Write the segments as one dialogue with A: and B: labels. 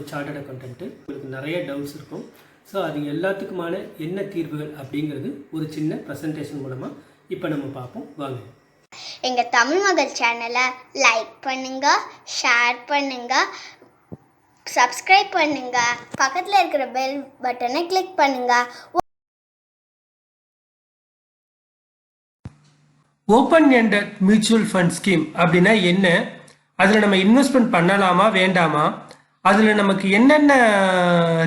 A: ஒரு chartered accountant உங்களுக்கு நிறைய டவுட்ஸ் இருக்கும். ஸோ அது எல்லாத்துக்குமான என்ன தீர்வுகள் அப்படிங்கிறது ஒரு சின்ன ப்ரெசன்டேஷன் மூலமாக இப்போ நம்ம பார்ப்போம். வாங்க.
B: எங்கள் தமிழ் மகள் சேனலை லைக் பண்ணுங்க ஷேர் பண்ணுங்க சப்ஸ்கிரைப் பண்ணுங்க. பக்கத்தில் இருக்கிற பெல் பட்டனை கிளிக் பண்ணுங்க.
A: Open ended mutual fund scheme அப்படின்னா என்ன? அதில் நம்ம இன்வெஸ்ட்மெண்ட் பண்ணலாமா வேண்டாமா? அதில் நமக்கு என்னென்ன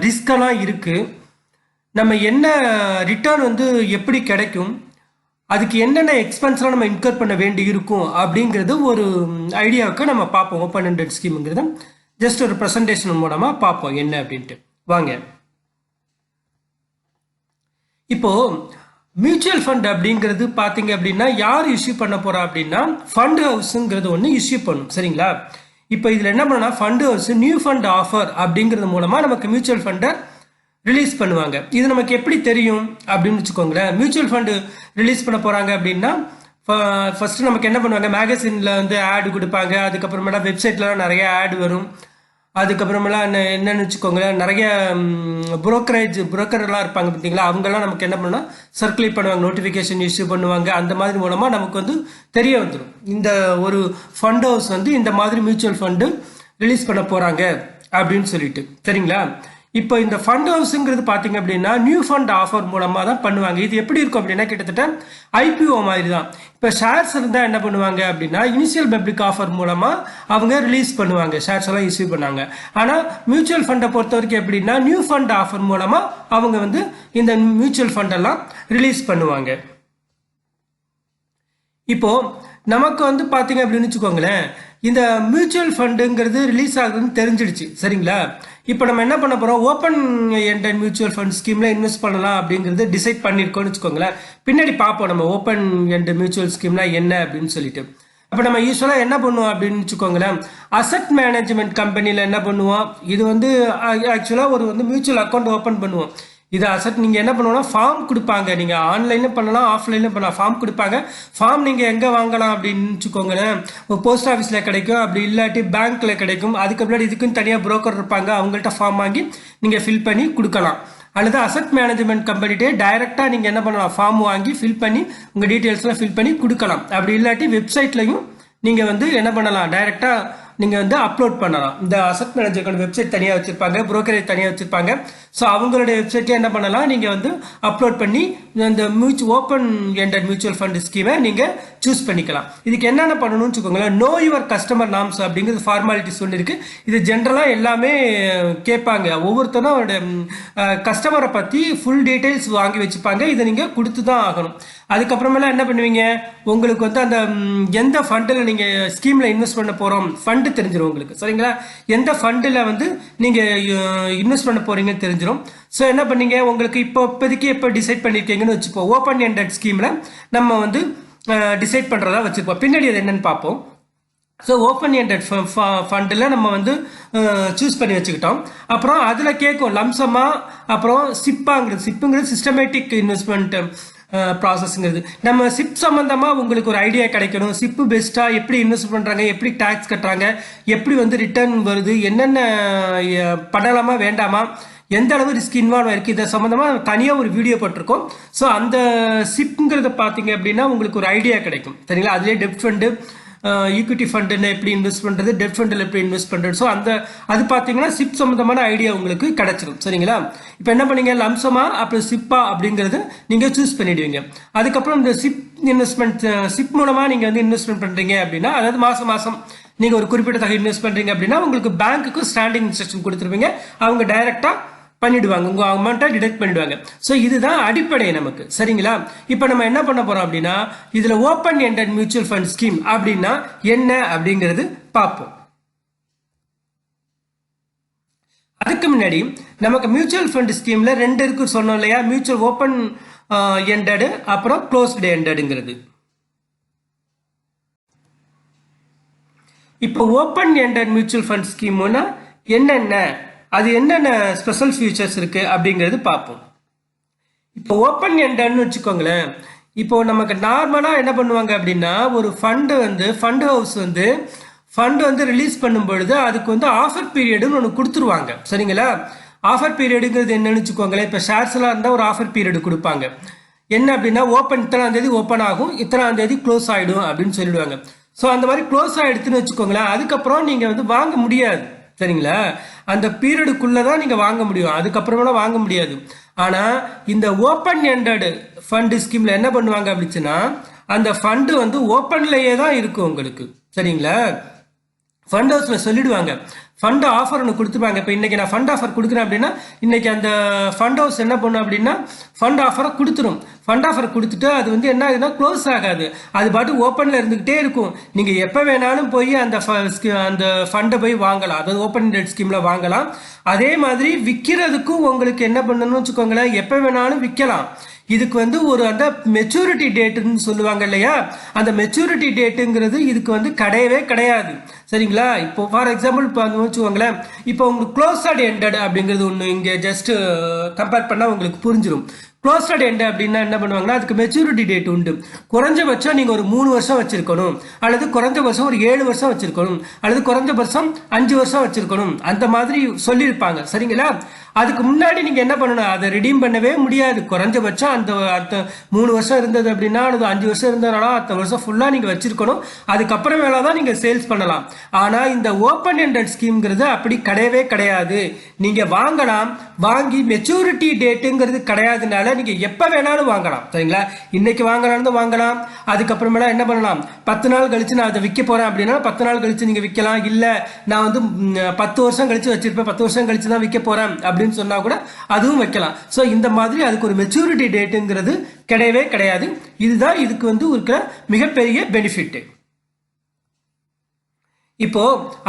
A: ரிஸ்கெல்லாம் இருக்குது நம்ம என்ன ரிட்டர்ன் வந்து எப்படி கிடைக்கும் அதுக்கு என்னென்ன எக்ஸ்பென்ஸ்லாம் நம்ம இன்கர் பண்ண வேண்டி இருக்கும் அப்படிங்கிறது ஒரு ஐடியாவுக்கு நம்ம பார்ப்போம். ஓப்பன் ஹண்ட்ரட் ஸ்கீமுங்கிறத ஜஸ்ட் ஒரு ப்ரெசன்டேஷன் மூலமாக பார்ப்போம் என்ன அப்படின்ட்டு. வாங்க. இப்போது மியூச்சுவல் ஃபண்ட் அப்படிங்கிறது பார்த்தீங்க அப்படின்னா யார் இஷ்யூ பண்ண போகிறா அப்படின்னா ஃபண்ட் ஹவுஸுங்கிறது ஒன்று இஷ்யூ பண்ணும். சரிங்களா? இப்போ இதில் என்ன பண்ணா fund house new fund offer அப்படிங்கிறது மூலமாக நமக்கு மியூச்சுவல் ஃபண்டை ரிலீஸ் பண்ணுவாங்க. இது நமக்கு எப்படி தெரியும் அப்படின்னு வச்சுக்கோங்களேன். மியூச்சுவல் ஃபண்டு ரிலீஸ் பண்ண போகிறாங்க அப்படின்னா ஃபர்ஸ்ட் நமக்கு என்ன பண்ணுவாங்க? மேகசினில் வந்து ஆடு கொடுப்பாங்க. அதுக்கப்புறமேட்டா வெப்சைட்லலாம் நிறைய ஆட் வரும். அதுக்கப்புறமெல்லாம் என்ன என்னன்னு வச்சுக்கோங்களேன் நிறைய புரோக்கரேஜ் புரோக்கர்லாம் இருப்பாங்க பார்த்தீங்களா? அவங்கெல்லாம் நமக்கு என்ன பண்ணால் சர்க்குலேட் பண்ணுவாங்க நோட்டிஃபிகேஷன் இஷ்யூ பண்ணுவாங்க. அந்த மாதிரி மூலமாக நமக்கு வந்து தெரிய வந்துடும் இந்த ஒரு ஃபண்ட் ஹவுஸ் வந்து இந்த மாதிரி மியூச்சுவல் ஃபண்டு ரிலீஸ் பண்ண போகிறாங்க அப்படின்னு சொல்லிட்டு. சரிங்களா? இப்போ இந்த ஃபண்ட் ஹவுஸுங்கிறது பார்த்தீங்க அப்படின்னா நியூ ஃபண்ட் ஆஃபர் மூலமாக தான் பண்ணுவாங்க. இது எப்படி இருக்கும் அப்படின்னா கிட்டத்தட்ட ஐபிஓ மாதிரி தான் இப்போ ஷேர்ஸ் இருந்தால் என்ன பண்ணுவாங்க அப்படின்னா இனிஷியல் பப்ளிக் ஆஃபர் மூலமாக அவங்க ரிலீஸ் பண்ணுவாங்க. ஷேர்ஸ் எல்லாம் இஷ்யூ பண்ணாங்க. ஆனால் மியூச்சுவல் ஃபண்டை பொறுத்த வரைக்கும் எப்படின்னா நியூ ஃபண்ட் ஆஃபர் மூலமாக அவங்க வந்து இந்த மியூச்சுவல் ஃபண்டெல்லாம் ரிலீஸ் பண்ணுவாங்க. இப்போது நமக்கு வந்து பார்த்தீங்க அப்படின்னு வச்சுக்கோங்களேன் இந்த மியூச்சுவல் ஃபண்டுங்கிறது ரிலீஸ் ஆகுதுன்னு தெரிஞ்சிடுச்சு சரிங்களா? இப்போ நம்ம என்ன பண்ண போகிறோம் ஓப்பன் என்டன் மியூச்சுவல் ஃபண்ட் ஸ்கீமில் இன்வெஸ்ட் பண்ணலாம் அப்படிங்கிறது டிசைட் பண்ணியிருக்கோம்னு வச்சுக்கோங்களேன். பின்னாடி பார்ப்போம் நம்ம ஓப்பன் எண்ட் மியூச்சுவல் ஸ்கீம்னா என்ன அப்படின்னு சொல்லிட்டு. அப்போ நம்ம யூஸ்வலாக என்ன பண்ணுவோம் அப்படின்னு வச்சுக்கோங்களேன்? அசட் மேனேஜ்மெண்ட் கம்பெனியில் என்ன பண்ணுவோம்? இது வந்து ஆக்சுவலாக ஒரு வந்து மியூச்சுவல் அக்கௌண்ட் ஓப்பன் பண்ணுவோம். இது அசட் நீங்கள் என்ன பண்ணுவோம்னா ஃபார்ம் கொடுப்பாங்க. நீங்கள் ஆன்லைனில் பண்ணலாம் ஆஃப்லைனில் பண்ணலாம். ஃபார்ம் கொடுப்பாங்க. ஃபார்ம் நீங்கள் எங்கே வாங்கலாம் அப்படின்னு வச்சுக்கோங்களேன். போஸ்ட் ஆஃபீஸில் கிடைக்கும். அப்படி இல்லாட்டி பேங்க்கில் கிடைக்கும். அதுக்கு முன்னாடி இதுக்குன்னு தனியாக புரோக்கர் இருப்பாங்க. அவங்கள்ட்ட ஃபார்ம் வாங்கி நீங்கள் ஃபில் பண்ணி கொடுக்கலாம். அல்லது அசட் மேனேஜ்மெண்ட் கம்பெனிட்டே டைரெக்டாக நீங்கள் என்ன பண்ணலாம்? ஃபார்ம் வாங்கி ஃபில் பண்ணி உங்கள் டீட்டெயில்ஸ்லாம் ஃபில் பண்ணி கொடுக்கலாம். அப்படி இல்லாட்டி வெப்சைட்லையும் நீங்கள் வந்து என்ன பண்ணலாம்? டைரெக்டாக நீங்கள் வந்து அப்லோட் பண்ணலாம். இந்த அசட் மேனேஜர் வெப்சைட் தனியாக வச்சுருப்பாங்க புரோக்கரேஜ் தனியாக வச்சுருப்பாங்க. ஸோ அவங்களுடைய வெப்சைட்டே என்ன பண்ணலாம்? நீங்கள் வந்து அப்லோட் பண்ணி இந்த மியூச்சு ஓப்பன் எண்டட் மியூச்சுவல் ஃபண்ட் ஸ்கீமை நீங்கள் சூஸ் பண்ணிக்கலாம். இதுக்கு என்னென்ன பண்ணணும்னு வச்சுக்கோங்களேன். நோ யுவர் கஸ்டமர் நாம்ஸ் அப்படிங்கிறது ஃபார்மாலிட்டிஸ் ஒன்று இருக்குது இது ஜென்ரலாக எல்லாமே கேட்பாங்க. ஒவ்வொருத்தரும் அவருடைய கஸ்டமரை பற்றி ஃபுல் டீட்டெயில்ஸ் வாங்கி வச்சுப்பாங்க. இதை நீங்கள் கொடுத்து தான் ஆகணும். அதுக்கப்புறமேலாம் என்ன பண்ணுவீங்க? உங்களுக்கு வந்து அந்த எந்த ஃபண்டில் நீங்கள் ஸ்கீமில் இன்வெஸ்ட் பண்ண போகிறோம் ஃபண்டு தெரிஞ்சிடும் உங்களுக்கு. சரிங்களா? எந்த ஃபண்டில் வந்து நீங்கள் இன்வெஸ்ட் பண்ண போகிறீங்கன்னு தெரிஞ்சிடும் ஸோ என்ன பண்ணீங்க? உங்களுக்கு இப்போ இப்போதைக்கு எப்போ டிசைட் பண்ணியிருக்கீங்கன்னு வச்சுப்போம் ஓப்பன் எண்டட் ஸ்கீமில் நம்ம வந்து டிசைட் பண்ணுறதா வச்சுருப்போம் பின்னாடி அது என்னன்னு பார்ப்போம். ஸோ ஓப்பன் எண்டட் ஃபண்டில் நம்ம வந்து சூஸ் பண்ணி வச்சுக்கிட்டோம். அப்புறம் அதில் கேட்கும் லம்சமாக அப்புறம் சிப்பாங்கிறது சிப்புங்கிறது சிஸ்டமேட்டிக் இன்வெஸ்ட்மெண்ட் ப்ராசஸ்ங்கிறது நம்ம சிப் சம்மந்தமாக உங்களுக்கு ஒரு ஐடியா கிடைக்கணும். சிப்பு பெஸ்ட்டாக எப்படி இன்வெஸ்ட் பண்ணுறாங்க எப்படி டேக்ஸ் கட்டுறாங்க எப்படி வந்து ரிட்டர்ன் வருது என்னென்ன பண்ணலாமா வேண்டாமா எந்த அளவு ரிஸ்க் இன்வால்வ் ஆயிருக்கு இதை சம்மந்தமாக தனியாக ஒரு வீடியோ போட்டிருக்கோம். ஸோ அந்த சிப்புங்கிறத பார்த்தீங்க அப்படின்னா உங்களுக்கு ஒரு ஐடியா கிடைக்கும். சரிங்களா? அதுலேயே டெப்ட் ஃபண்டு ஈக்விட்டி ஃபண்டுன்னு எப்படி இன்வெஸ்ட் பண்ணுறது டெட் ஃபண்டில் எப்படி இன்வெஸ்ட் பண்ணுறது ஸோ அந்த அது பார்த்தீங்கன்னா சிப் சம்மந்தமான ஐடியா உங்களுக்கு கிடைச்சிடும் சரிங்களா? இப்போ என்ன பண்ணீங்க? லம்சமா அப்புறம் சிப்பா அப்படிங்கிறது நீங்கள் சூஸ் பண்ணிடுவீங்க. அதுக்கப்புறம் இந்த சிப் இன்வெஸ்ட்மெண்ட் சிப் மூலமாக நீங்கள் வந்து இன்வெஸ்ட்மெண்ட் பண்ணுறீங்க அப்படின்னா அதாவது மாதம் மாதம் நீங்கள் ஒரு குறிப்பிட்ட தொகை இன்வெஸ்ட் பண்ணுறீங்க அப்படின்னா உங்களுக்கு பேங்க்குக்கு ஸ்டாண்டிங் இன்ஸ்ட்ரக்ஷன் கொடுத்துருவீங்க. அவங்க டைரெக்டாக பண்ணிடுவாங்க. உங்கள் அமௌண்ட்டை டிடெக்ட் பண்ணிடுவாங்க. ஸோ இதுதான் அடிப்படை நமக்கு. சரிங்களா? இப்போ நம்ம என்ன பண்ண போகிறோம் அப்படின்னா இதில் open ended mutual fund scheme அப்படின்னா என்ன அப்படிங்கிறது பார்ப்போம். அதுக்கு முன்னாடி நமக்கு மியூச்சுவல் ஃபண்ட் ஸ்கீமில் ரெண்டு இருக்கு சொன்னோம் இல்லையா? மியூச்சுவல் ஓப்பன் எண்டடு அப்புறம் க்ளோஸ்டு எண்டடுங்கிறது இப்போ ஓப்பன் எண்டட் மியூச்சுவல் ஃபண்ட் ஸ்கீம்னா என்னென்ன? அது என்னென்ன ஸ்பெஷல் ஃபியூச்சர்ஸ் இருக்குது அப்படிங்கிறது பார்ப்போம். இப்போ ஓப்பன் எண்டன்னு வச்சுக்கோங்களேன். இப்போ நமக்கு நார்மலாக என்ன பண்ணுவாங்க அப்படின்னா ஒரு ஃபண்டு வந்து ஃபண்டு ஹவுஸ் வந்து ஃபண்ட் வந்து ரிலீஸ் பண்ணும் பொழுது அதுக்கு வந்து ஆஃபர் பீரியடுன்னு ஒன்று கொடுத்துருவாங்க. சரிங்களா? ஆஃபர் பீரியடுங்கிறது என்னன்னு வச்சுக்கோங்களேன். இப்போ ஷேர்ஸ்லாம் இருந்தால் ஒரு ஆஃபர் பீரியடு கொடுப்பாங்க. என்ன அப்படின்னா ஓப்பன் இத்தனாம் தேதி ஓப்பன் ஆகும் இத்தனாம் தேதி க்ளோஸ் ஆகிடும் அப்படின்னு சொல்லிடுவாங்க. ஸோ அந்த மாதிரி க்ளோஸ் ஆகிடுதுன்னு வச்சுக்கோங்களேன். அதுக்கப்புறம் நீங்கள் வந்து வாங்க முடியாது. சரிங்களா? அந்த பீரியடுக்குள்ளே தான் நீங்கள் வாங்க முடியும். அதுக்கப்புறமெல்லாம் வாங்க முடியாது. ஆனால் இந்த ஓப்பன் எண்டடு ஃபண்டு ஸ்கீமில் என்ன பண்ணுவாங்க அப்படிச்சுன்னா அந்த ஃபண்டு வந்து ஓப்பன்லேயே தான் இருக்கும் உங்களுக்கு. சரிங்களா? ஃபண்ட் ஹவுஸில் சொல்லிடுவாங்க. ஃபண்ட் ஆஃபர் ஒன்று கொடுத்துருவாங்க இப்போ இன்றைக்கி நான் ஃபண்ட் ஆஃபர் கொடுக்குறேன் அப்படின்னா இன்றைக்கி அந்த ஃபண்ட் ஹவுஸ் என்ன பண்ணும் அப்படின்னா ஃபண்ட் ஆஃபரை கொடுத்துரும். ஃபண்ட் ஆஃபர் கொடுத்துட்டு அது வந்து என்ன ஆகுதுன்னா க்ளோஸ் ஆகாது. அது பாட்டு ஓப்பனில் இருந்துக்கிட்டே இருக்கும். நீங்கள் எப்போ வேணாலும் போய் அந்த ஃப- அந்த ஃபண்டை போய் வாங்கலாம். அதாவது ஓப்பன் டெட் ஸ்கீமில் வாங்கலாம். அதே மாதிரி விற்கிறதுக்கும் உங்களுக்கு என்ன பண்ணணும்னு வச்சுக்கோங்களேன் எப்போ வேணாலும் விற்கலாம் இதுக்கு வந்து ஒரு அந்த மெச்சூரிட்டி டேட்டுன்னு சொல்லுவாங்க இல்லையா? அந்த மெச்சூரிட்டி டேட்டுங்கிறது இதுக்கு வந்து கிடையவே கிடையாது. சரிங்களா? இப்போ ஃபார் எக்ஸாம்பிள் இப்போ வச்சுக்கோங்களேன். இப்போ உங்களுக்கு க்ளோஸ்டட் எண்டட் அப்படிங்கிறது ஒன்று இங்கே ஜஸ்ட் கம்பேர் uh, பண்ணால் உங்களுக்கு புரிஞ்சிடும் க்ளோஸ்டட் எண்ட் அப்படின்னா என்ன பண்ணுவாங்கன்னா அதுக்கு மெச்சூரிட்டி டேட் உண்டு. குறைஞ்சபட்சம் நீங்கள் ஒரு மூணு வருஷம் வச்சிருக்கணும். அல்லது குறைஞ்சபட்சம் ஒரு ஏழு வருஷம் வச்சிருக்கணும். அல்லது குறைஞ்சபட்சம் அஞ்சு வருஷம் வச்சிருக்கணும். அந்த மாதிரி சொல்லியிருப்பாங்க. சரிங்களா? அதுக்கு முன்னாடி நீங்க என்ன பண்ணணும்? அதை ரிடீம் பண்ணவே முடியாது. குறைஞ்சபட்சம் அந்த அடுத்த மூணு வருஷம் இருந்தது அப்படின்னா அது அஞ்சு வருஷம் இருந்ததுனால அடுத்த வருஷம் ஃபுல்லா நீங்க வச்சிருக்கணும். அதுக்கப்புறம் தான் நீங்க சேல்ஸ் பண்ணலாம். ஆனா இந்த ஓப்பன் ஹண்ட்ரட் ஸ்கீம்ங்கிறது அப்படி கிடையவே கிடையாது. நீங்க வாங்கலாம். வாங்கி மெச்சூரிட்டி டேட்டுங்கிறது கிடையாதுனால நீங்க எப்ப வேணாலும் வாங்கலாம். சரிங்களா? இன்னைக்கு வாங்கலாம்னு வாங்கலாம். அதுக்கப்புறமேல என்ன பண்ணலாம்? பத்து நாள் கழிச்சு நான் அதை விற்க போறேன் அப்படின்னா பத்து நாள் கழிச்சு நீங்க விற்கலாம். இல்ல நான் வந்து பத்து வருஷம் கழிச்சு வச்சிருப்பேன். பத்து வருஷம் கழிச்சு தான் விற்க போறேன். அப்படின்னு சொன்னா கூட அதுவும் வைக்கலாம். ஸோ இந்த மாதிரி அதுக்கு ஒரு மெச்சூரிட்டி டேட்டுங்கிறது கிடையவே கிடையாது. இதுதான் இதுக்கு வந்து இருக்கிற மிகப்பெரிய பெனிஃபிட் இப்போ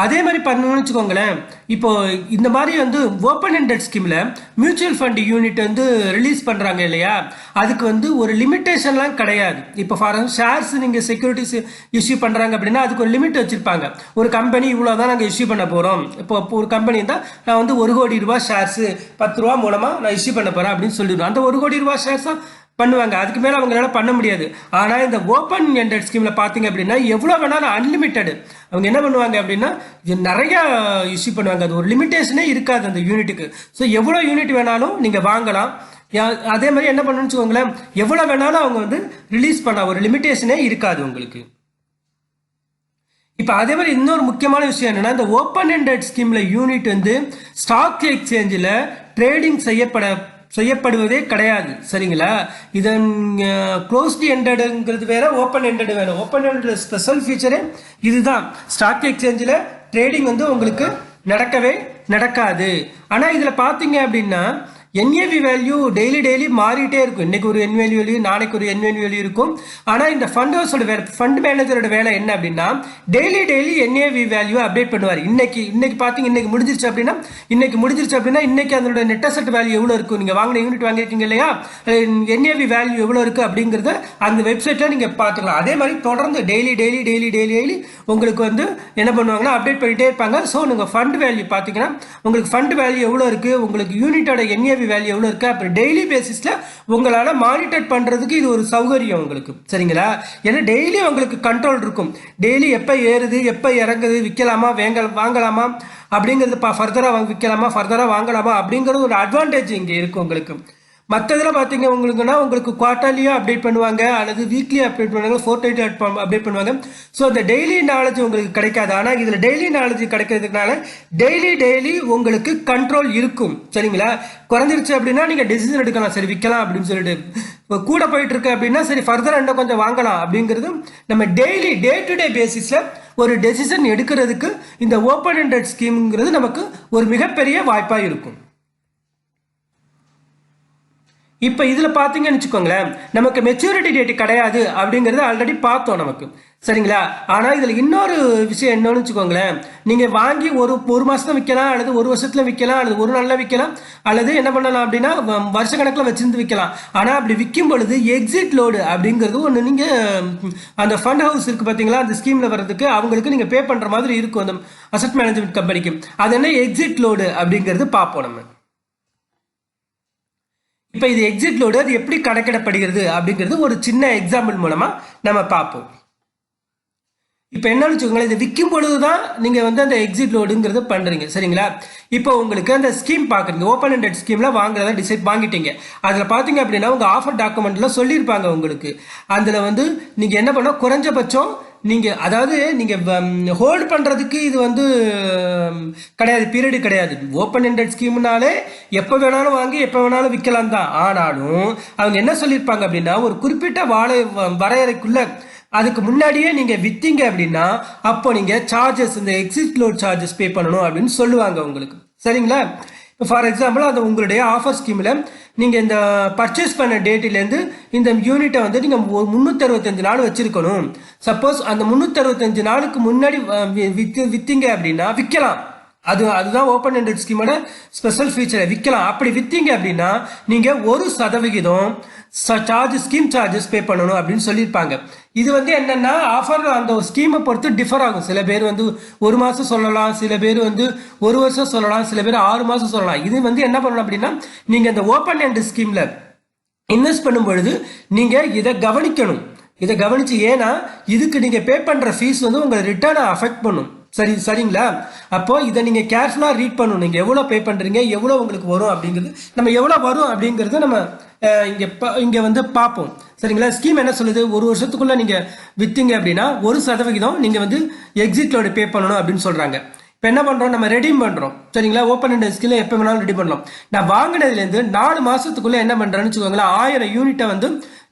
A: அதே மாதிரி பண்ணணும்னு வச்சுக்கோங்களேன். இப்போ இந்த மாதிரி வந்து ஓப்பன் எண்டட் ஸ்கீம்ல மியூச்சுவல் ஃபண்ட் யூனிட் வந்து ரிலீஸ் பண்றாங்க இல்லையா? அதுக்கு வந்து ஒரு லிமிட்டேஷன்லாம் கிடையாது. இப்போ ஃபார் ஷேர்ஸ் நீங்க செக்யூரிட்டிஸ் இஷ்யூ பண்றாங்க அப்படின்னா அதுக்கு ஒரு லிமிட் வச்சிருப்பாங்க. ஒரு கம்பெனி இவ்வளோ தான் நாங்கள் இஷ்யூ பண்ண போறோம். இப்போ ஒரு கம்பெனி தான் நான் வந்து ஒரு கோடி ரூபாய் ஷேர்ஸ் பத்து ரூபா மூலமா நான் இஷ்யூ பண்ண போறேன் அப்படின்னு சொல்லிடுவோம் அந்த ஒரு கோடி ரூபாய் ஷேர்ஸாக பண்ணுவாங்க. அதுக்கு மேலே அவங்களால பண்ண முடியாது. ஆனால் இந்த ஓப்பன் எண்டட் ஸ்கீமில் பார்த்தீங்க அப்படின்னா எவ்வளோ வேணாலும் அன்லிமிட்டெட் அவங்க என்ன பண்ணுவாங்க அப்படின்னா நிறையா இஷ்யூ பண்ணுவாங்க. அது ஒரு லிமிட்டேஷனே இருக்காது அந்த யூனிட்டுக்கு ஸோ எவ்வளோ யூனிட் வேணாலும் நீங்கள் வாங்கலாம். அதே மாதிரி என்ன பண்ணணும்னு வச்சுக்கோங்களேன் எவ்வளோ வேணாலும் அவங்க வந்து ரிலீஸ் பண்ணலாம். ஒரு லிமிட்டேஷனே இருக்காது உங்களுக்கு. இப்போ அதே மாதிரி இன்னொரு முக்கியமான விஷயம் என்னென்னா இந்த ஓப்பன் எண்டட் ஸ்கீமில் யூனிட் வந்து ஸ்டாக் எக்ஸ்சேஞ்சில் ட்ரேடிங் செய்யப்பட செய்யப்படுவதே கிடையாது. சரிங்களா? இதன் க்ளோஸ்டு எண்டடுங்கிறது வேற ஓப்பன் எண்டடு வேற. ஓப்பன் எண்டட் ஸ்பெஷல் ஃபீச்சரே இதுதான். ஸ்டாக் எக்ஸ்சேஞ்சில் ட்ரேடிங் வந்து உங்களுக்கு நடக்கவே நடக்காது. ஆனால் இதில் பார்த்தீங்க அப்படின்னா என்ஏவி வேல்யூ டெய்லி டெய்லி மாறிட்டே இருக்கும். இன்னைக்கு ஒரு என்வேல்யூ வேல்யூ நாளைக்கு ஒரு என்வேல்யூ வேல்யூ இருக்கும். ஆனால் இந்த ஃபண்ட் ஹவுஸோட வேலை ஃபண்ட் மேனேஜரோட வேலை என்ன அப்படின்னா daily daily NAV value update பண்ணுவார். இன்னைக்கு இன்னைக்கு பார்த்தீங்க இன்னைக்கு முடிஞ்சிருச்சு அப்படின்னா இன்னைக்கு முடிஞ்சிருச்சு அப்படின்னா இன்னைக்கு அதோட நெட் அசெட் வேல்யூ எவ்வளோ இருக்கும்? நீங்கள் வாங்கின யூனிட் வாங்கியிருக்கீங்க இல்லையா? என்ஏவி வேல்யூ எவ்வளோ இருக்குது அப்படிங்கிறத அந்த வெப்சைட்டில் நீங்கள் பார்த்துக்கலாம் அதே மாதிரி தொடர்ந்து daily daily daily daily daily உங்களுக்கு வந்து என்ன பண்ணுவாங்கன்னா அப்டேட் பண்ணிகிட்டே இருப்பாங்க. ஸோ நீங்கள் ஃபண்ட் வேல்யூ பார்த்தீங்கன்னா உங்களுக்கு ஃபண்ட் வேல்யூ எவ்வளோ இருக்குது உங்களுக்கு யூனிட்டோட என்ஏவி வேல்யூ எவ்வளோ இருக்குது அப்புறம் டெய்லி பேசிஸில் உங்களால் மானிட்டர் பண்ணுறதுக்கு இது ஒரு சௌகரியம் உங்களுக்கு. சரிங்களா? ஏன்னா டெய்லி உங்களுக்கு கண்ட்ரோல் இருக்கும். டெய்லி எப்போ ஏறுது எப்போ இறங்குது விற்கலாமா வேங்க வாங்கலாமா அப்படிங்கிறது ஃபர்தராக விற்கலாமா ஃபர்தராக வாங்கலாமா அப்படிங்கிறது ஒரு அட்வான்டேஜ் இங்கே இருக்குது உங்களுக்கு. மற்றதில் பார்த்தீங்க உங்களுக்குன்னா உங்களுக்கு குவார்ட்டர்லியாக அப்டேட் பண்ணுவாங்க அல்லது வீக்லி அப்டேட் பண்ணுவாங்க ஃபோர் டைட்டி அப்டேட் பண்ணுவாங்க. ஸோ அந்த டெய்லி நாலேஜ் உங்களுக்கு கிடைக்காது. ஆனால் இதில் டெய்லி நாலேஜ் கிடைக்கிறதுனால டெய்லி டெய்லி உங்களுக்கு கண்ட்ரோல் இருக்கும். சரிங்களா? குறைஞ்சிருச்சு அப்படின்னா நீங்கள் டெசிஷன் எடுக்கலாம். சரி விற்கலாம் அப்படின்னு சொல்லிட்டு. இப்போ கூட போயிட்டு இருக்கு அப்படின்னா சரி ஃபர்தர் இன்னும் கொஞ்சம் வாங்கலாம் அப்படிங்கிறது நம்ம டெய்லி டே டு டே பேசிஸில் ஒரு டெசிஷன் எடுக்கிறதுக்கு இந்த ஓப்பன் ஹண்ட்ரட் ஸ்கீம்ங்கிறது நமக்கு ஒரு மிகப்பெரிய வாய்ப்பாக இருக்கும். இப்போ இதில் பார்த்தீங்கன்னு வச்சுக்கோங்களேன் நமக்கு மெச்சூரிட்டி டேட் கிடையாது அப்படிங்கிறது ஆல்ரெடி பார்த்தோம் நமக்கு. சரிங்களா? ஆனால் இதில் இன்னொரு விஷயம் என்னன்னு வச்சுக்கோங்களேன் நீங்கள் வாங்கி ஒரு ஒரு மாதம் விற்கலாம் அல்லது ஒரு வருஷத்தில் விற்கலாம் அல்லது ஒரு நாளில் விற்கலாம் அல்லது என்ன பண்ணலாம் அப்படின்னா வருஷ வருஷக்கணக்கில் வச்சிருந்து விற்கலாம் ஆனால் அப்படி விற்கும் பொழுது எக்ஸிட் லோடு அப்படிங்கிறது ஒன்று நீங்கள் அந்த ஃபண்ட் ஹவுஸ் இருக்குது பார்த்தீங்களா அந்த ஸ்கீமில் வர்றதுக்கு அவங்களுக்கு நீங்கள் பே பண்ணுற மாதிரி இருக்கும் அந்த அசட் மேனேஜ்மெண்ட் கம்பெனிக்கு அது என்ன? எக்ஸிட் லோடு அப்படிங்கிறது பார்ப்போம் நம்ம. இப்போ இது எக்ஸிட் லோடு அது எப்படி கணக்கிடப்படுகிறது அப்படிங்கிறது ஒரு சின்ன எக்ஸாம்பிள் மூலமாக நம்ம பார்ப்போம். இப்போ என்னன்னு வச்சுக்கோங்களேன் இதை விற்கும் பொழுது தான் நீங்கள் வந்து அந்த எக்ஸிட் லோடுங்கிறது பண்ணுறீங்க சரிங்களா? இப்போ உங்களுக்கு அந்த ஸ்கீம் பார்க்குறீங்க. ஓப்பன் ஹண்ட்ரட் ஸ்கீமில் வாங்குறத டிசைட் வாங்கிட்டீங்க. அதில் பார்த்தீங்க அப்படின்னா உங்கள் ஆஃபர் டாக்குமெண்ட்டில் சொல்லியிருப்பாங்க உங்களுக்கு. அதில் வந்து நீங்கள் என்ன பண்ண குறைஞ்சபட்சம் நீங்கள் அதாவது நீங்கள் ஹோல்ட் பண்ணுறதுக்கு இது வந்து கிடையாது பீரியடு கிடையாது. ஓப்பன் ஹண்டட் ஸ்கீம்னாலே எப்போ வேணாலும் வாங்கி எப்போ வேணாலும் விற்கலாம் தான். ஆனாலும் அவங்க என்ன சொல்லியிருப்பாங்க அப்படின்னா ஒரு குறிப்பிட்ட வாழை வரையறைக்குள்ளே அதுக்கு முன்னாடியே நீங்கள் விற்றீங்க அப்படின்னா அப்போ நீங்கள் சார்ஜஸ் இந்த எக்ஸிட் லோட் சார்ஜஸ் பே பண்ணணும் அப்படின்னு சொல்லுவாங்க உங்களுக்கு. சரிங்களா? இப்போ ஃபார் எக்ஸாம்பிள் அது உங்களுடைய ஆஃபர் ஸ்கீமில் நீங்கள் இந்த பர்ச்சேஸ் பண்ண டேட்டிலேருந்து இந்த யூனிட்டை வந்து நீங்கள் ஒரு முந்நூற்றறுபத்தஞ்சு நாள் வச்சுருக்கணும். சப்போஸ் அந்த முந்நூற்றறுபத்தஞ்சு நாளுக்கு முன்னாடி அஹ், வி- வித்து விற்றீங்க அப்படின்னா விற்கலாம் அது அதுதான் ஓப்பன் ஹண்ட்ரட் ஸ்கீமோட ஸ்பெஷல் ஃபீச்சரை விற்கலாம் அப்படி விற்றீங்க அப்படின்னா நீங்கள் ஒரு சதவிகிதம் சார்ஜ் ஸ்கீம் சார்ஜஸ் பே பண்ணணும் அப்படின்னு சொல்லியிருப்பாங்க. இது வந்து என்னென்னா ஆஃபர் அந்த ஸ்கீமை பொறுத்து டிஃபர் ஆகும். சில பேர் வந்து ஒரு மாதம் சொல்லலாம் சில பேர் வந்து ஒரு வருஷம் சொல்லலாம் சில பேர் ஆறு மாதம் சொல்லலாம். இது வந்து என்ன பண்ணணும் அப்படின்னா நீங்கள் இந்த ஓப்பன் ஹண்ட் ஸ்கீமில் இன்வெஸ்ட் பண்ணும் பொழுது நீங்கள் இதை கவனிக்கணும். இதை கவனித்து ஏன்னா இதுக்கு நீங்கள் பே பண்ணுற ஃபீஸ் வந்து உங்களை ரிட்டர்னை அஃபெக்ட் பண்ணும். சரி சரிங்களா? அப்போ இதை நீங்கள் கேஷ்னால் ரீட் பண்ணணும். நீங்கள் எவ்வளோ பே பண்ணுறீங்க எவ்வளோ உங்களுக்கு வரும் அப்படிங்கிறது. நம்ம எவ்வளோ வரும் அப்படிங்கிறது நம்ம இங்கே ப- இங்கே வந்து பார்ப்போம். சரிங்களா? ஸ்கீம் என்ன சொல்லுது? ஒரு வருஷத்துக்குள்ள நீங்கள் விற்றீங்க அப்படின்னா ஒரு சதவிகிதம் நீங்கள் வந்து எக்ஸிட்லோட பே பண்ணணும் அப்படின்னு சொல்கிறாங்க இப்போ என்ன பண்ணுறோம் நம்ம ரெடீம் பண்ணுறோம் சரிங்களா? ஓப்பன் அண்ட் ஸ்கில்ல எப்போ வேணாலும் ரெடி பண்ணலாம். நான் வாங்கினதுலேருந்து நாலு மாதத்துக்குள்ளே என்ன பண்ணுறேன்னு வச்சுக்கோங்களேன் ஆயிரம் யூனிட்டை வந்து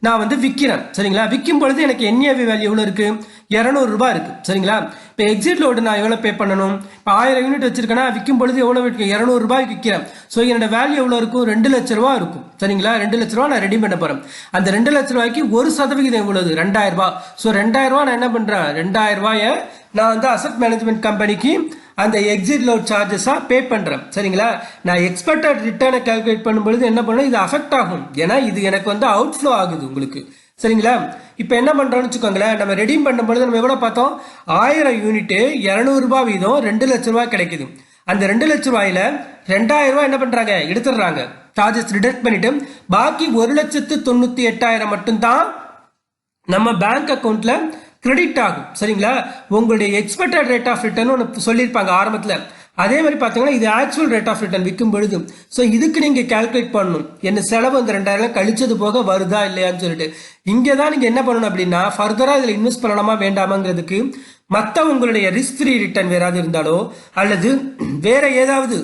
A: நான் வந்து விற்கிறேன் சரிங்களா? விற்கும் பொழுது எனக்கு என்ஏவி வேல்யூ எவ்வளோ இருக்குது இரநூறுபா இருக்குது சரிங்களா? இப்போ எக்ஸிட் லோடு நான் எவ்வளோ பே பண்ணணும்? இப்போ ஆயிரம் யூனிட் வச்சிருக்கேன்னா விற்கும் பொழுது எவ்வளோ விற்கும் இரநூறுபாய்க்கு விற்கிறேன் ஸோ என்னோட வேல்யூ எவ்வளோ இருக்கும் ரெண்டு லட்ச ரூபா இருக்கும். சரிங்களா? ரெண்டு லட்ச ரூபா நான் ரெடி பண்ண போகிறேன் அந்த ரெண்டு லட்ச ரூபாய்க்கு ஒரு சதவிகிதம் எவ்வளவு ரெண்டாயிரம் ரூபா ஸோ ரெண்டாயிரம் ரூபா நான் என்ன பண்ணுறேன் ரெண்டாயிரம் ரூபாயை நான் வந்து அசட் மேனேஜ்மெண்ட் கம்பெனிக்கு அந்த எக்ஸிட் லோட் சார்ஜஸாக பே பண்ணுறேன் சரிங்களா? நான் எக்ஸ்பெக்டட் ரிட்டர்னை கால்குலேட் பண்ணும்பொழுது என்ன பண்ணும்? இது அஃபெக்ட் ஆகும். ஏன்னா இது எனக்கு வந்து அவுட் ஃப்ளோ ஆகுது உங்களுக்கு. சரிங்களா? இப்போ என்ன பண்ணுறோம்னு வச்சுக்கோங்களேன். நம்ம ரெடீம் பண்ணும்பொழுது நம்ம எவ்வளோ பார்த்தோம்? ஆயிரம் யூனிட்டு இரநூறுபா வீதம் ரெண்டு லட்ச ரூபாய் கிடைக்குது. அந்த ரெண்டு லட்ச ரூபாயில ரெண்டாயிரம் ரூபாய் என்ன பண்ணுறாங்க எடுத்துடுறாங்க. சார்ஜஸ் ரிடெக்ட் பண்ணிட்டு பாக்கி ஒரு லட்சத்து தொண்ணூற்றி எட்டாயிரம் மட்டும்தான் நம்ம பேங்க் அக்கௌண்ட்டில் கிரெடிட் ஆகும். சரிங்களா? உங்களுடைய எக்ஸ்பெக்டட் ரேட் ஆஃப் ரிட்டர்ன் ஒன்று சொல்லியிருப்பாங்க ஆரம்பத்தில். அதே மாதிரி பார்த்தீங்கன்னா இது ஆக்சுவல் ரேட் ஆஃப் ரிட்டர்ன் விற்கும் பொழுது ஸோ இதுக்கு நீங்கள் கால்குலேட் பண்ணணும். என்ன செலவு அந்த ரெண்டாயிரம் கழிச்சது போக வருதா இல்லையான்னு சொல்லிட்டு. இங்கே தான் நீங்கள் என்ன பண்ணணும் அப்படின்னா ஃபர்தராக இதில் இன்வெஸ்ட் பண்ணலாமா வேண்டாமாங்கிறதுக்கு மற்ற உங்களுடைய ரிஸ்க் ஃப்ரீ ரிட்டர்ன் வேறாவது இருந்தாலோ அல்லது வேற ஏதாவது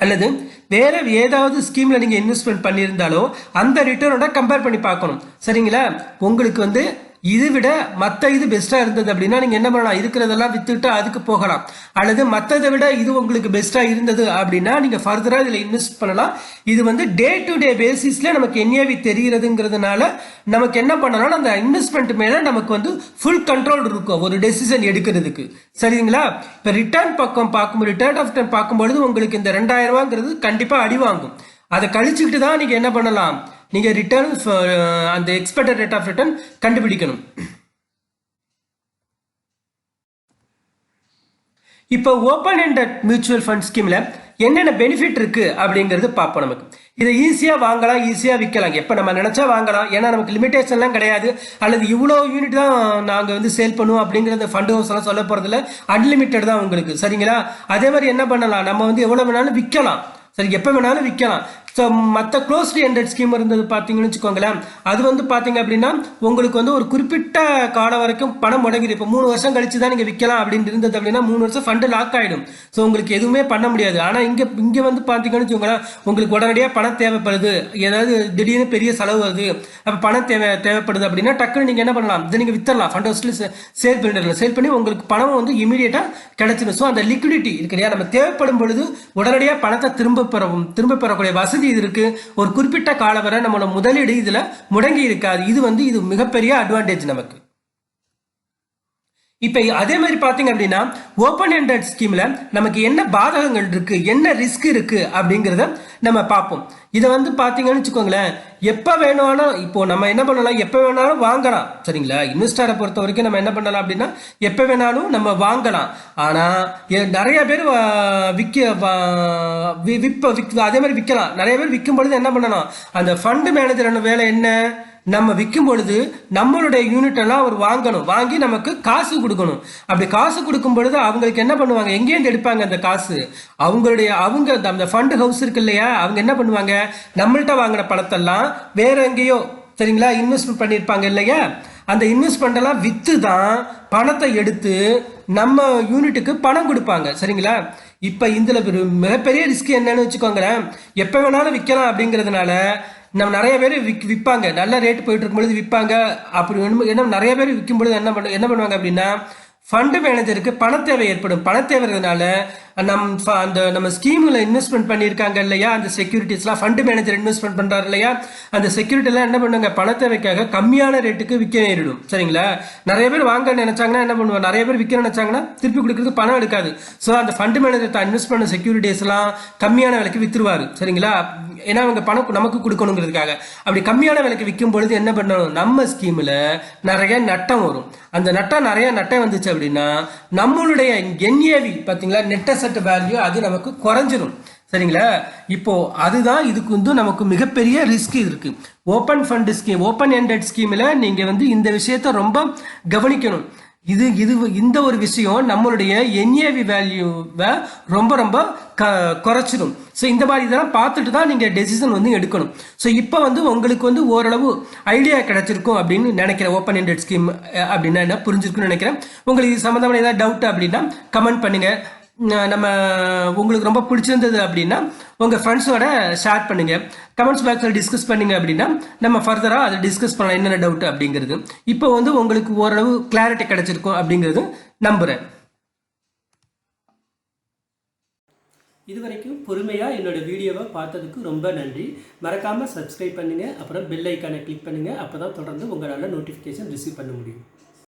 A: அல்லது வேற ஏதாவது ஸ்கீம்ல நீங்க இன்வெஸ்ட்மெண்ட் பண்ணியிருந்தாலோ அந்த ரிட்டர்னோட கம்பேர் பண்ணி பார்க்கணும். சரிங்களா? உங்களுக்கு வந்து இது விட மற்ற இது பெஸ்ட்டாக இருந்தது அப்படின்னா நீங்கள் என்ன பண்ணலாம்? இருக்கிறதெல்லாம் வித்துட்டு அதுக்கு போகலாம். அல்லது மற்றதை விட இது உங்களுக்கு பெஸ்ட்டாக இருந்தது அப்படின்னா நீங்கள் ஃபர்தராக இதில் இன்வெஸ்ட் பண்ணலாம். இது வந்து டே டு டே பேசிஸில் நமக்கு என்ஏவி தெரிகிறதுங்கிறதுனால நமக்கு என்ன பண்ணலாம் அந்த இன்வெஸ்ட்மெண்ட் மேலே நமக்கு வந்து ஃபுல் கண்ட்ரோல் இருக்கும் ஒரு டெசிஷன் எடுக்கிறதுக்கு. சரிங்களா? இப்போ ரிட்டர்ன் பக்கம் பார்க்கும் ரிட்டர்ன் ஆஃப் ரிட்டர்ன் பார்க்கும்பொழுது உங்களுக்கு இந்த ரெண்டாயிரம் ரூபாங்கிறது கண்டிப்பாக அடி வாங்கும். அதை கழிச்சுக்கிட்டு தான் நீங்கள் என்ன பண்ணலாம்? நீங்கள் ரிட்டர்ன் அந்த எக்ஸ்பெக்டட் ரேட் ஆஃப் ரிட்டர்ன் கண்டுபிடிக்கணும். இப்போ ஓப்பன் ஹெண்டட் மியூச்சுவல் ஃபண்ட் ஸ்கீமில் என்னென்ன பெனிஃபிட் இருக்கு அப்படிங்கிறது பார்ப்போம் நமக்கு. இதை ஈஸியாக வாங்கலாம் ஈஸியாக விற்கலாம். எப்போ நம்ம நினச்சா வாங்கலாம். ஏன்னா நமக்கு லிமிடேஷன்லாம் கிடையாது. அல்லது இவ்வளோ யூனிட் தான் நாங்கள் வந்து சேல் பண்ணுவோம் அப்படிங்கிறத ஃபண்ட் ஹவுஸ் எல்லாம் சொல்ல போகிறதுல அன்லிமிட்டட் தான் உங்களுக்கு. சரிங்களா? அதே மாதிரி என்ன பண்ணலாம்? நம்ம வந்து எவ்வளோ வேணாலும் விற்கலாம். சரி எப்போ வேணாலும் விற்கலாம். ஸோ மற்ற க்ளோஸ்லி எண்டட் ஸ்கீம் இருந்தது பார்த்தீங்கன்னு வச்சுக்கோங்களேன். அது வந்து பார்த்தீங்க அப்படின்னா உங்களுக்கு வந்து ஒரு குறிப்பிட்ட காலம் வரைக்கும் பணம் முடங்கிது. இப்போ மூணு வருஷம் கழிச்சு தான் நீங்கள் விற்கலாம் அப்படின்னு இருந்தது அப்படின்னா மூணு வருஷம் ஃபண்டு லாக் ஆகிடும் ஸோ உங்களுக்கு எதுவுமே பண்ண முடியாது. ஆனால் இங்கே இங்கே வந்து பார்த்தீங்கன்னு வச்சுக்கோங்களேன் உங்களுக்கு உடனடியாக பணம் தேவைப்படுது. ஏதாவது திடீர்னு பெரிய செலவு வருது. அப்போ பணம் தேவை தேவைப்படுது அப்படின்னா டக்குன்னு நீங்கள் என்ன பண்ணலாம்? இதை நீங்கள் வித்தரலாம் ஃபண்ட் ஹவுஸில் சேல் பண்ணிடலாம் சேல் பண்ணி உங்களுக்கு பணம் வந்து இமீடியட்டாக கிடைச்சிடும். ஸோ அந்த லிக்விடிட்டி இருக்கு இல்லையா? நம்ம தேவைப்படும் பொழுது உடனடியாக பணத்தை திரும்ப பெறவும் திரும்ப பெறக்கூடிய வசதி இது இருக்கு. ஒரு குறிப்பிட்ட காலம் வரை நம்மளோட முதலீடு இதுல முடங்கி இருக்காது. இது வந்து இது மிகப்பெரிய அட்வான்டேஜ் நமக்கு. இப்போ அதே மாதிரி பார்த்தீங்க அப்படின்னா ஓப்பன் ஹேண்டட் ஸ்கீமில் நமக்கு என்ன பாதகங்கள் இருக்குது என்ன ரிஸ்க் இருக்குது அப்படிங்கிறத நம்ம பார்ப்போம். இதை வந்து பார்த்தீங்கன்னு வச்சுக்கோங்களேன் எப்போ வேணாலும் இப்போ நம்ம என்ன பண்ணலாம் எப்போ வேணாலும் வாங்கலாம். சரிங்களா? இன்வெஸ்டரை பொறுத்த வரைக்கும் நம்ம என்ன பண்ணலாம் அப்படின்னா எப்போ வேணாலும் நம்ம வாங்கலாம். ஆனால் நிறைய பேர் விற்க விற்ப விக் அதே மாதிரி விற்கலாம் நிறைய பேர் விற்கும் பொழுது என்ன பண்ணலாம்? அந்த ஃபண்டு மேனேஜரான வேலை என்ன? நம்ம விற்கும் பொழுது நம்மளுடைய யூனிட் எல்லாம் அவர் வாங்கணும். வாங்கி நமக்கு காசு கொடுக்கணும். அப்படி காசு கொடுக்கும் பொழுது அவங்களுக்கு என்ன பண்ணுவாங்க? எங்கேருந்து எடுப்பாங்க அந்த காசு? அவங்களுடைய அவங்க அந்த- ஃபண்ட் ஹவுஸ் இருக்கு இல்லையா? அவங்க என்ன பண்ணுவாங்க? நம்மள்கிட்ட வாங்கின பணத்தெல்லாம் வேற எங்கேயோ சரிங்களா? இன்வெஸ்ட்மெண்ட் பண்ணியிருப்பாங்க இல்லையா? அந்த இன்வெஸ்ட்மெண்ட் எல்லாம் தான் பணத்தை எடுத்து நம்ம யூனிட்டுக்கு பணம் கொடுப்பாங்க. சரிங்களா? இப்போ இதில் மிகப்பெரிய ரிஸ்க் என்னன்னு வச்சுக்கோங்களேன். எப்போ வேணாலும் விற்கலாம் அப்படிங்கிறதுனால நம்ம நிறைய பேர் விக் விற்பாங்க நல்ல ரேட் போயிட்டு இருக்கும்பொழுது விற்பாங்க அப்படி வேணும் ஏன்னா நிறைய பேர் விற்கும் பொழுது என்ன பண்ண என்ன பண்ணுவாங்க அப்படின்னா ஃபண்டு மேனேஜருக்கு பணத்தேவை ஏற்படும். பணத்தேவைனால நம் அந்த நம்ம ஸ்கீமில் இன்வெஸ்ட்மெண்ட் பண்ணியிருக்காங்க இல்லையா? அந்த செக்யூரிட்டிஸ்லாம் ஃபண்டு மேனேஜர் இன்வெஸ்ட்மெண்ட் பண்ணுறாரு இல்லையா? அந்த செக்யூரிட்டிலாம் என்ன பண்ணுவாங்க பணத்தேவைக்காக கம்மியான ரேட்டுக்கு விற்க நேரிடும். சரிங்களா? நிறைய பேர் வாங்க நினைச்சாங்கன்னா என்ன பண்ணுவாங்க? நிறைய பேர் விற்க நினைச்சாங்கன்னா திருப்பி கொடுக்கறது பணம் எடுக்காது. ஸோ அந்த ஃபண்டு மேனேஜர் தான் இன்வெஸ்ட் பண்ண செக்யூரிட்டிஸ்லாம் கம்மியான விலைக்கு விற்றுருவார் சரிங்களா? ஏன்னா அவங்க பணம் நமக்கு கொடுக்கணுங்கிறதுக்காக. அப்படி கம்மியான விலைக்கு விற்கும் பொழுது என்ன பண்ணணும்? நம்ம ஸ்கீமில் நிறைய நட்டம் வரும். அந்த நட்டம் நிறைய நட்டம் வந்துச்சு அப்படின்னா நம்மளுடைய என்ஏவி பார்த்தீங்களா நெட் அசட் வேல்யூ அது நமக்கு குறைஞ்சிரும். சரிங்களா? இப்போ அதுதான் இதுக்கு வந்து நமக்கு மிகப்பெரிய ரிஸ்க் இருக்கு. Open fund scheme open ended ஸ்கீமில் நீங்கள் வந்து இந்த விஷயத்த ரொம்ப கவனிக்கணும். இது இது இந்த ஒரு விஷயம் நம்மளுடைய என்ஏவி வேல்யூவை ரொம்ப ரொம்ப க குறைச்சிடும் ஸோ இந்த மாதிரி இதெல்லாம் பார்த்துட்டு தான் நீங்கள் டெசிஷன் வந்து எடுக்கணும். ஸோ இப்போ வந்து உங்களுக்கு வந்து ஓரளவு ஐடியா கிடைச்சிருக்கும் அப்படின்னு நினைக்கிறேன். ஓப்பன் எண்டட் ஸ்கீம் அப்படின்னா என்ன? புரிஞ்சிருக்குன்னு நினைக்கிறேன். உங்களுக்கு இது சம்மந்தமான ஏதாவது டவுட் அப்படின்னா கமெண்ட் பண்ணுங்கள் நம்ம உங்களுக்கு ரொம்ப பிடிச்சிருந்தது அப்படின்னா உங்கள் ஃப்ரெண்ட்ஸோட ஷேர் பண்ணுங்கள் கமெண்ட்ஸ் பாக்ஸில் டிஸ்கஸ் பண்ணீங்க அப்படின்னா நம்ம ஃபர்தராக அதை டிஸ்கஸ் பண்ணலாம். என்னென்ன டவுட் அப்படிங்கிறது. இப்போ வந்து உங்களுக்கு ஓரளவு கிளாரிட்டி கிடைச்சிருக்கும் அப்படிங்கிறது நம்புகிறேன் இதுவரைக்கும் பொறுமையாக என்னோட வீடியோவை பார்த்ததுக்கு ரொம்ப நன்றி. மறக்காமல் சப்ஸ்கிரைப் பண்ணுங்கள் அப்புறம் பெல் ஐக்கானை கிளிக் பண்ணுங்கள் அப்போ தான் தொடர்ந்து உங்களால் நோட்டிஃபிகேஷன் ரிசீவ் பண்ண முடியும்.